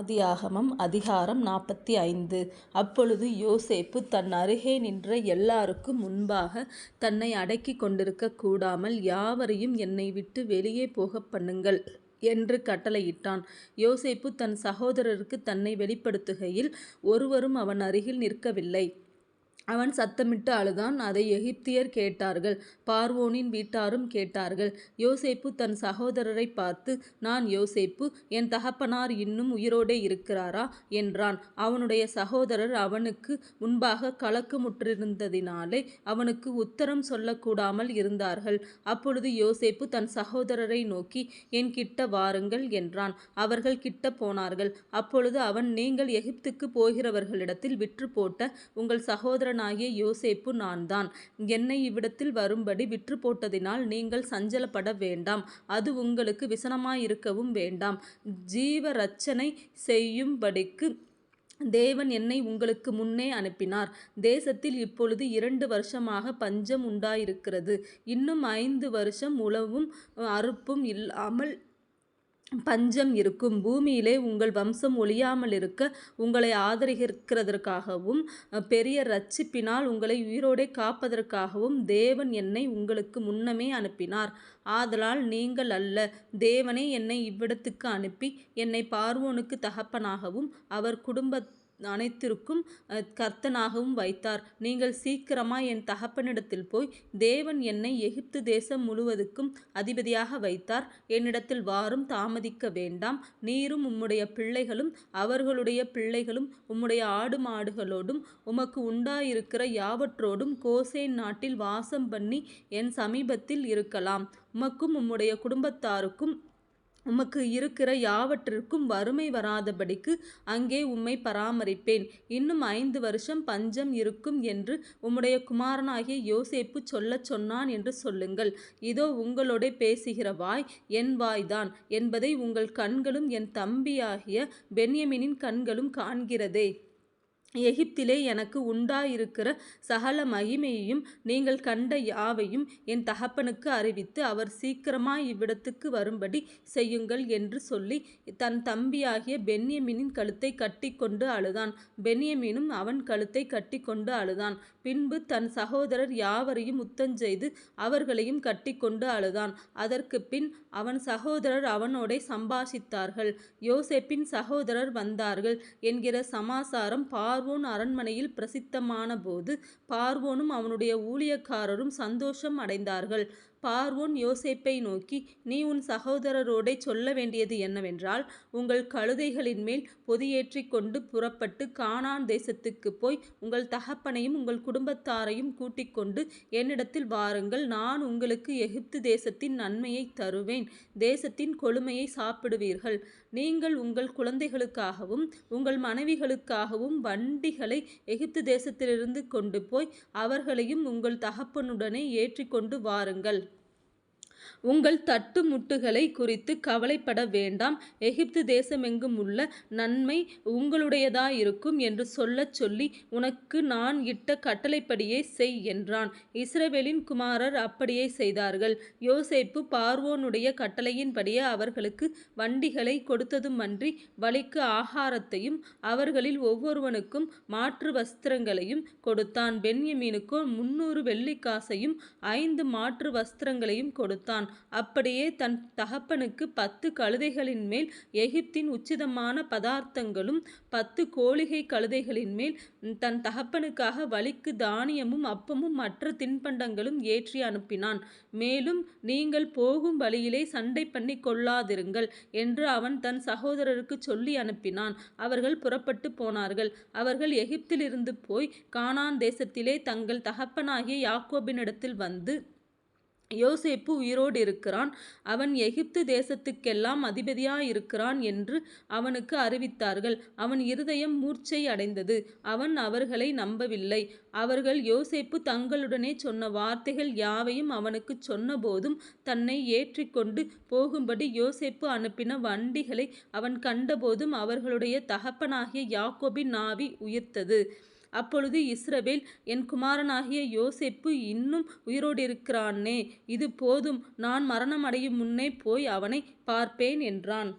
ஆதியாகமம் அதிகாரம் நாற்பத்தி ஐந்து அப்பொழுது யோசேப்பு தன் அருகே நின்ற எல்லாருக்கும் முன்பாக தன்னை அடக்கிக் கொண்டிருக்கக் கூடாமல் யாவரையும் என்னை விட்டு வெளியே போக பண்ணுங்கள் என்று கட்டளையிட்டான். யோசேப்பு தன் சகோதரருக்கு தன்னை வெளிப்படுத்துகையில் ஒருவரும் அவன் அருகில் நிற்கவில்லை. அவன் சத்தமிட்டு அழுதான். அதை எகிப்தியர் கேட்டார்கள் பார்வோனின் வீட்டாரும் கேட்டார்கள். யோசேப்பு தன் சகோதரரைப் பார்த்து நான் யோசேப்பு என் தகப்பனார் இன்னும் உயிரோடே இருக்கிறாரா? என்றான். அவனுடைய சகோதரர் அவனுக்கு முன்பாக கலக்கமுற்றிருந்ததினாலே அவனுக்கு உத்தரம் சொல்லக்கூடாமல் இருந்தார்கள். அப்பொழுது யோசேப்பு தன் சகோதரரை நோக்கி என் கிட்ட வாருங்கள் என்றான். அவர்கள் கிட்ட போனார்கள். அப்பொழுது அவன் நீங்கள் எகிப்துக்கு போகிறவர்களிடத்தில் விற்றுப்போட்ட உங்கள் சகோதரனாகிய யோசேப்பு நான்தான். என்னை இவ்விடத்தில் வரும்படி விற்றுப்போட்டதினால் நீங்கள் சஞ்சலப்பட வேண்டாம் அது உங்களுக்கு விசனமாயிருக்கவும் வேண்டாம். ஜீவரட்சணை செய்யும்படிக்கு தேவன் என்னை உங்களுக்கு முன்னே அனுப்பினார். தேசத்தில் இப்பொழுது இரண்டு வருஷமாக பஞ்சம் உண்டாயிருக்கிறது. இன்னும் ஐந்து வருஷம் உழவும் அறுப்பும் இல்லாமல் பஞ்சம் இருக்கும். பூமியிலே உங்கள் வம்சம் ஒழியாமல் இருக்க உங்களை ஆதரிக்கிறதற்காகவும் பெரிய ரட்சிப்பினால் உங்களை உயிரோடே காப்பதற்காகவும் தேவன் என்னை உங்களுக்கு முன்னமே அனுப்பினார். ஆதலால் நீங்கள் அல்ல தேவனே என்னை இவ்விடத்துக்கு அனுப்பி என்னை பார்வோனுக்கு தகப்பனாகவும் அவர் குடும்ப அனைத்திற்கும் கர்த்தனாகவும் வைத்தார். நீங்கள் சீக்கிரமாய் என் தகப்பனிடத்தில் போய் தேவன் என்னை எகிப்து தேசம் முழுவதுக்கும் அதிபதியாக வைத்தார். என்னிடத்தில் வாரும் தாமதிக்க வேண்டாம். நீரும் உம்முடைய பிள்ளைகளும் அவர்களுடைய பிள்ளைகளும் உம்முடைய ஆடு மாடுகளோடும் உமக்கு உண்டாயிருக்கிற யாவற்றோடும் கோசேன் நாட்டில் வாசம் பண்ணி என் சமீபத்தில் இருக்கலாம். உமக்கும் உம்முடைய குடும்பத்தாருக்கும் உமக்கு இருக்கிற யாவற்றிற்கும் வறுமை வராதபடிக்கு அங்கே உம்மை பராமரிப்பேன். இன்னும் ஐந்து வருஷம் பஞ்சம் இருக்கும் என்று உம்முடைய குமாரனாகிய யோசேப்பு சொல்லச் சொன்னான் என்று சொல்லுங்கள். இதோ உங்களோடே பேசுகிற வாய் என் வாய்தான் என்பதை உங்கள் கண்களும் என் தம்பியாகிய பென்யமினின் கண்களும் காண்கிறதே. எகிப்திலே எனக்கு உண்டாயிருக்கிற சகல மகிமையையும் நீங்கள் கண்ட யாவையும் என் தகப்பனுக்கு அறிவித்து அவர் சீக்கிரமாய் இவ்விடத்துக்கு வரும்படி செய்யுங்கள் என்று சொல்லி தன் தம்பியாகிய பென்யமீனின் கழுத்தை கட்டிக்கொண்டு அழுதான். பென்யமீனும் அவன் கழுத்தைக் கட்டிக்கொண்டு அழுதான். பின்பு தன் சகோதரர் யாவரையும் முத்தஞ்செய்து அவர்களையும் கட்டிக்கொண்டு அழுதான். அதற்கு பின் அவன் சகோதரர் அவனோடே சம்பாஷித்தார்கள். யோசேப்பின் சகோதரர் வந்தார்கள் என்கிற சமாசாரம் பார்வோன் அரண்மனையில் பிரசித்தமானபோது பார்வோனும் அவனுடைய ஊழியக்காரரும் சந்தோஷம் அடைந்தார்கள். பார்வோன் யோசேப்பை நோக்கி நீ உன் சகோதரரோடே சொல்ல வேண்டியது என்னவென்றால் உங்கள் கழுதைகளின்மேல் பொதியேற்றிக்கொண்டு புறப்பட்டு கானான் தேசத்துக்கு போய் உங்கள் தகப்பனையும் உங்கள் குடும்பத்தாரையும் கூட்டிக்கொண்டு என்னிடத்தில் வாருங்கள் நான் உங்களுக்கு எகிப்து தேசத்தின் நன்மையை தருவேன் தேசத்தின் கொழுமையை சாப்பிடுவீர்கள். நீங்கள் உங்கள் குழந்தைகளுக்காகவும் உங்கள் மனைவிகளுக்காகவும் வண்டிகளை எகிப்து தேசத்திலிருந்து கொண்டு போய் அவர்களையும் உங்கள் தகப்பனுடனே ஏற்றிக்கொண்டு வாருங்கள். உங்கள் தட்டுமுட்டுகளைக் குறித்து கவலைப்பட வேண்டாம் எகிப்து தேசமெங்கும் உள்ள நன்மை உங்களுடையதாயிருக்கும் என்று சொல்லச் சொல்லி உனக்கு நான் இட்ட கட்டளைப்படியே செய் என்றான். இஸ்ரவேலின் குமாரர் அப்படியே செய்தார்கள். யோசேப்பு பார்வோனுடைய கட்டளையின்படியே அவர்களுக்கு வண்டிகளை கொடுத்ததுமன்றி வழிக்கு ஆகாரத்தையும் அவர்களில் ஒவ்வொருவனுக்கும் மாற்று வஸ்திரங்களையும் கொடுத்தான். பென்யமீனுக்கோ முன்னூறு வெள்ளிக்காசையும் ஐந்து மாற்று வஸ்திரங்களையும் கொடுத்தான். அப்படியே தன் தகப்பனுக்கு பத்து கழுதைகளின் கழுதைகளின்மேல் எகிப்தின் உச்சிதமான பதார்த்தங்களும் பத்து கோழிகை கழுதைகளின் கழுதைகளின்மேல் தன் தகப்பனுக்காக வழிக்கு தானியமும் அப்பமும் மற்ற தின்பண்டங்களும் ஏற்றி அனுப்பினான். மேலும் நீங்கள் போகும் வழியிலே சண்டை பண்ணி கொள்ளாதிருங்கள் என்று அவன் தன் சகோதரருக்குச் சொல்லி அனுப்பினான். அவர்கள் புறப்பட்டு போனார்கள். அவர்கள் எகிப்திலிருந்து போய் கானான் தேசத்திலே தங்கள் தகப்பனாகிய யாக்கோபினிடத்தில் வந்து யோசேப்பு உயிரோடு இருக்கிறான் அவன் எகிப்து தேசத்துக்கெல்லாம் அதிபதியாயிருக்கிறான் என்று அவனுக்கு அறிவித்தார்கள். அவன் இருதயம் மூர்ச்சை அடைந்தது அவன் அவர்களை நம்பவில்லை. அவர்கள் யோசேப்பு தங்களுடனே சொன்ன வார்த்தைகள் யாவையும் அவனுக்குச் சொன்னபோதும் தன்னை ஏற்றிக்கொண்டு போகும்படி யோசேப்பு அனுப்பின வண்டிகளை அவன் கண்டபோதும் அவர்களுடைய தகப்பனாகிய யாக்கோபின் நாவி உயிர்த்தது. அப்பொழுது இஸ்ரவேல் என் குமாரனாகிய யோசேப்பு இன்னும் உயிரோடிருக்கிறானே இது போதும் நான் மரணமடையும் முன்னே போய் அவனை பார்ப்பேன் என்றான்.